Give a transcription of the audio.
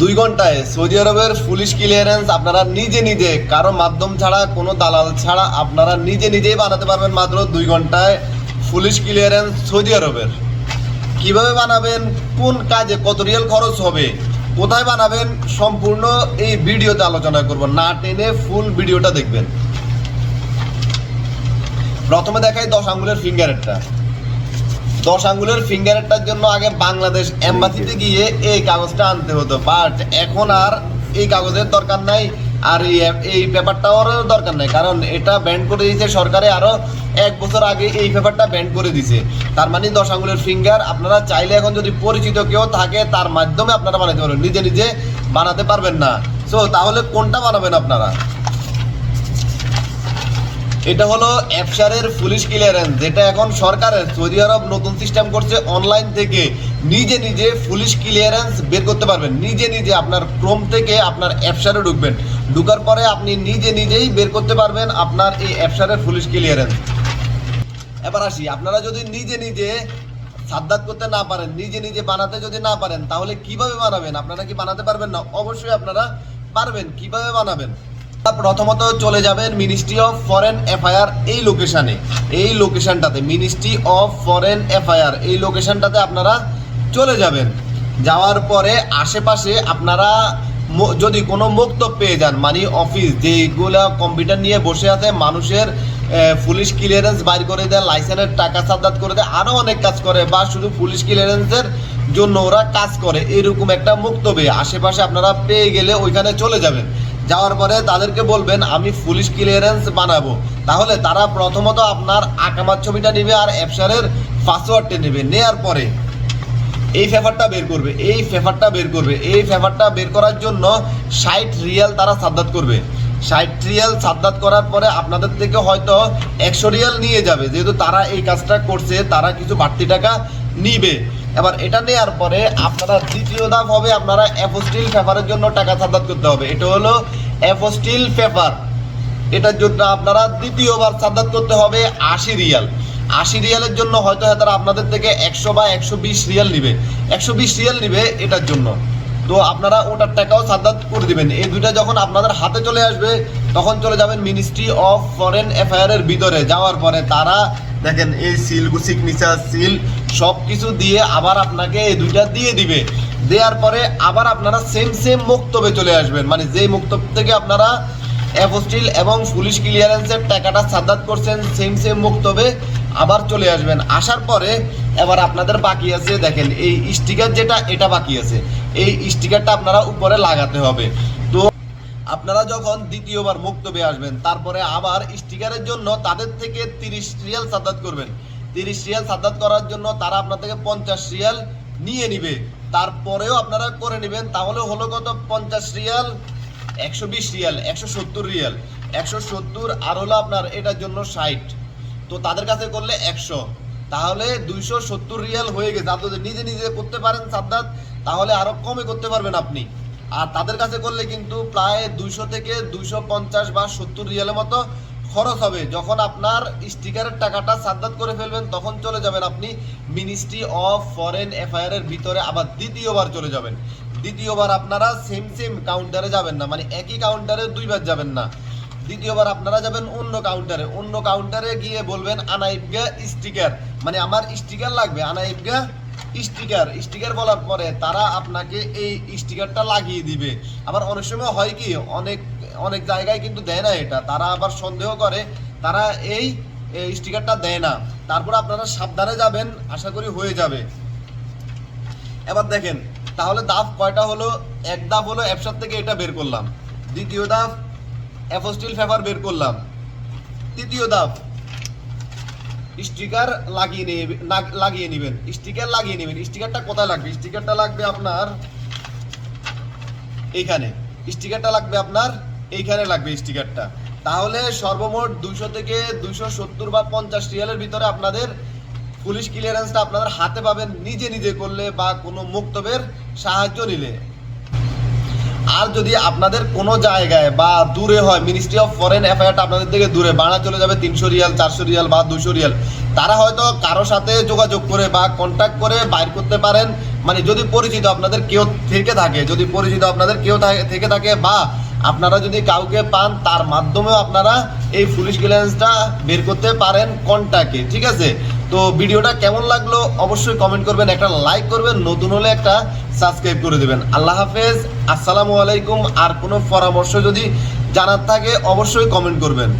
দুই ঘন্টায় সৌদি আরবের পুলিশ ক্লিয়ারেন্স আপনারা নিজে নিজে, কারও মাধ্যম ছাড়া, কোনো দালাল ছাড়া আপনারা নিজে নিজেই বানাতে পারবেন মাত্র দুই ঘন্টায় পুলিশ ক্লিয়ারেন্স সৌদি আরবের। কীভাবে বানাবেন, কোন কাজে কত রিয়াল খরচ হবে, কোথায় বানাবেন, সম্পূর্ণ এই ভিডিওতে আলোচনা করব। না টেনে ফুল ভিডিওটা দেখবেন। প্রথমে দেখাই দশ আঙ্গুলের ফিঙ্গারেরটা দশ আঙ্গুলের ফিঙ্গারেরটার জন্য আগে বাংলাদেশ এম্বাসিতে গিয়ে এই কাগজটা আনতে হতো। বাট এখন আর এই কাগজের দরকার নাই আর এই এই পেপারটাও দরকার নাই। কারণ এটা ব্যান্ড করে দিয়েছে সরকারে আরও এক বছর আগে এই পেপারটা ব্যান্ড করে দিছে। তার মানে দশ আঙ্গুলের ফিঙ্গার আপনারা চাইলে এখন যদি পরিচিত কেউ থাকে তার মাধ্যমে আপনারা বানাতে পারবেন। নিজে নিজে বানাতে পারবেন না। সো তাহলে কোনটা বানাবেন আপনারা? এটা হলো অ্যাপসারের পুলিশ ক্লিয়ারেন্স যেটা এখন সরকারের সৌদি আরব নতুন সিস্টেম করছে অনলাইন থেকে। নিজে নিজে পুলিশ ক্লিয়ারেন্স বের করতে পারবেন। নিজে নিজে আপনার ক্রোম থেকে আপনার অ্যাপসারে ঢুকবেন। ঢুকার পরে আপনি নিজে নিজেই বের করতে পারবেন আপনার এই অ্যাপসারের পুলিশ ক্লিয়ারেন্স এবার আসি, আপনারা যদি নিজে নিজে সাদ্দাত করতে না পারেন, নিজে নিজে বানাতে যদি না পারেন, তাহলে কীভাবে বানাবেন? আপনারা কি বানাতে পারবেন না? অবশ্যই আপনারা পারবেন। কীভাবে বানাবেন? প্রথমত চলে যাবেন মিনিস্ট্রি অফ ফরেন অ্যাফায়ার এই লোকেশনে এই লোকেশনটাতে মিনিস্ট্রি অফ ফরেন অ্যাফায়ার এই লোকেশনটাতে আপনারা চলে যাবেন। যাওয়ার পরে আশেপাশে আপনারা যদি কোনো মুক্ত পেয়ে যান মানে অফিস যেগুলা কম্পিউটার নিয়ে বসে আছে, মানুষের পুলিশ ক্লিয়ারেন্স বাইর করে দেয় লাইসেন্সের টাকা সাদ্দাত করে দেয় আরও অনেক কাজ করে, বা শুধু পুলিশ ক্লিয়ারেন্সের জন্য ওরা কাজ করে, এরকম একটা মুক্তবে আশেপাশে আপনারা পেয়ে গেলে ওইখানে চলে যাবেন। যাওয়ার পরে তাদেরকে বলবেন, আমি পুলিশ ক্লিয়ারেন্স বানাবো। তাহলে তারা প্রথমত আপনার আকামার ছবিটা নেবে আর অ্যাপসারের পাসওয়ার্ডটা নেবে। নেয়ার পরে এই ফেভারটা বের করবে, এই ফেভারটা বের করবে, এই ফেভারটা বের করার জন্য ষাট রিয়াল তারা সাদ্দাত করবে। ষাট রিয়াল সাদ্দাত করার পরে আপনাদের থেকে হয়তো একশো রিয়াল নিয়ে যাবে। যেহেতু তারা এই কাজটা করছে, তারা কিছু বাড়তি টাকা নিবে। এবার এটা নেওয়ার পরে আপনারা দ্বিতীয় ধাপ হবে আপনারা অ্যাপোস্টিল পেপারের জন্য টাকা সাদ্দাত করতে হবে। এটা হলো অ্যাপোস্টিল পেপার এটার জন্য আপনারা দ্বিতীয়বার সাদ্দাত করতে হবে আশি রিয়াল। আশি রিয়ালের জন্য হয়তো হয় তারা আপনাদের থেকে একশো বা একশো বিশ রিয়াল নিবে। একশো বিশ রিয়াল নিবে এটার জন্য। তো আপনারা ওটার টাকাও সাদ্দাত করে দিবেন। এই দুইটা যখন আপনাদের হাতে চলে আসবে তখন চলে যাবেন মিনিস্ট্রি অফ ফরেন অ্যাফেয়ারের ভিতরে। যাওয়ার পরে তারা দেখেন, এই সিল সিগনেচার সিল সব কিছু দিয়ে আবার আপনাকে এই দুইটা দিয়ে দিবে। দেওয়ার পরে আবার আপনারা সেম সেম মুক্তবে চলে আসবেন। মানে যেই মুক্তব থেকে আপনারা অ্যাপোস্টিল এবং পুলিশ ক্লিয়ারেন্সের টাকাটা সাদ্দাত করছেন সেম সেম মুক্তবে আবার চলে আসবেন। আসার পরে এবার আপনাদের বাকি আছে, দেখেন, এই স্টিকার যেটা, এটা বাকি আছে। এই স্টিকারটা আপনারা উপরে লাগাতে হবে। আপনারা যখন দ্বিতীয়বার মুক্তবে আসবেন, তারপরে আবার স্টিকারের জন্য তাদের থেকে তিরিশ রিয়াল সাদ্দাত করবেন। তিরিশ রিয়াল সাদ্দাত করার জন্য তারা আপনার থেকে পঞ্চাশ রিয়াল নিয়ে নিবে। তারপরেও আপনারা করে নেবেন, তাহলে হলো কত? পঞ্চাশ রিয়াল, একশো বিশ রিয়াল, একশো সত্তর রিয়াল। একশো সত্তর আর হলো আপনার এটার জন্য ষাট। তো তাদের কাছে করলে একশো। তাহলে দুইশো সত্তর রিয়াল হয়ে গেছে। আপনি নিজে নিজে করতে পারেন সাদ্দাত, তাহলে আরও কমে করতে পারবেন আপনি। আর তাদের কাছে করলে কিন্তু প্রায় দুইশো থেকে দুইশো পঞ্চাশ বা সত্তর রিয়ালের মতো খরচ হবে। যখন আপনার স্টিকারের টাকাটা সাদ্দাত করে ফেলবেন, তখন চলে যাবেন আপনি মিনিস্ট্রি অফ ফরেন অ্যাফেয়ারের ভিতরে আবার দ্বিতীয়বার চলে যাবেন। দ্বিতীয়বার আপনারা সেম সেম কাউন্টারে যাবেন না মানে একই কাউন্টারে দুইবার যাবেন না। দ্বিতীয়বার আপনারা যাবেন অন্য কাউন্টারে। অন্য কাউন্টারে গিয়ে বলবেন আনাইবগা স্টিকার। মানে আমার স্টিকার লাগবে আনাইবগা স্টিকার স্টিকার বলার পরে তারা আপনাকে এই স্টিকারটা লাগিয়ে দিবে। আবার অনেক সময় হয় কি, অনেক অনেক জায়গায় কিন্তু দেয় না এটা। তারা আবার সন্দেহ করে, তারা এই স্টিকারটা দেয় না। তারপর আপনারা সাবধানে যাবেন, আশা করি হয়ে যাবে। এবার দেখেন, তাহলে দাফ কয়টা হলো? এক দাফ হলো অ্যাপসার থেকে এটা বের করলাম। দ্বিতীয় দাফ অ্যাপোস্টিল পেপার বের করলাম। তৃতীয় দাফ স্টিকার লাগিয়ে নেবে না- লাগিয়ে নেবেন। স্টিকার লাগিয়ে নেবেন। স্টিকারটা কোথায় লাগবে? স্টিকারটা লাগবে আপনার এইখানে। স্টিকারটা লাগবে আপনার এইখানে লাগবে স্টিকারটা তাহলে সর্বমোট দুইশো থেকে দুইশো সত্তর বা পঞ্চাশ রিয়ালের ভিতরে আপনাদের পুলিশ ক্লিয়ারেন্সটা আপনাদের হাতে পাবেন। নিজে নিজে করলে বা কোনো মুক্তবের সাহায্য নিলে। আর যদি আপনাদের কোনো জায়গায় বা দূরে হয় মিনিস্ট্রি অফ ফরেন অ্যাফেয়ারটা আপনাদের থেকে দূরে বাংলা চলে যাবে তিনশো রিয়াল, চারশো রিয়াল বা দুশো রিয়াল, তারা হয়তো কারও সাথে যোগাযোগ করে বা কন্ট্যাক্ট করে বাইর করতে পারেন। মানে যদি পরিচিত আপনাদের কেউ থেকে থাকে, যদি পরিচিত আপনাদের কেউ থাকে- থেকে থাকে বা আপনারা যদি কাউকে পান, তার মাধ্যমেও আপনারা এই পুলিশ ক্লিয়ারেন্সটা বের করতে পারেন কন্ট্যাক্টে ঠিক আছে? তো ভিডিওটা কেমন লাগল অবশ্যই কমেন্ট করবেন, একটা লাইক করবেন, নতুন হলে একটা সাবস্ক্রাইব করে দেবেন। আল্লাহ হাফেজ, আসসালামু আলাইকুম। আর কোনো পরামর্শ যদি জানার থাকে, অবশ্যই কমেন্ট করবেন।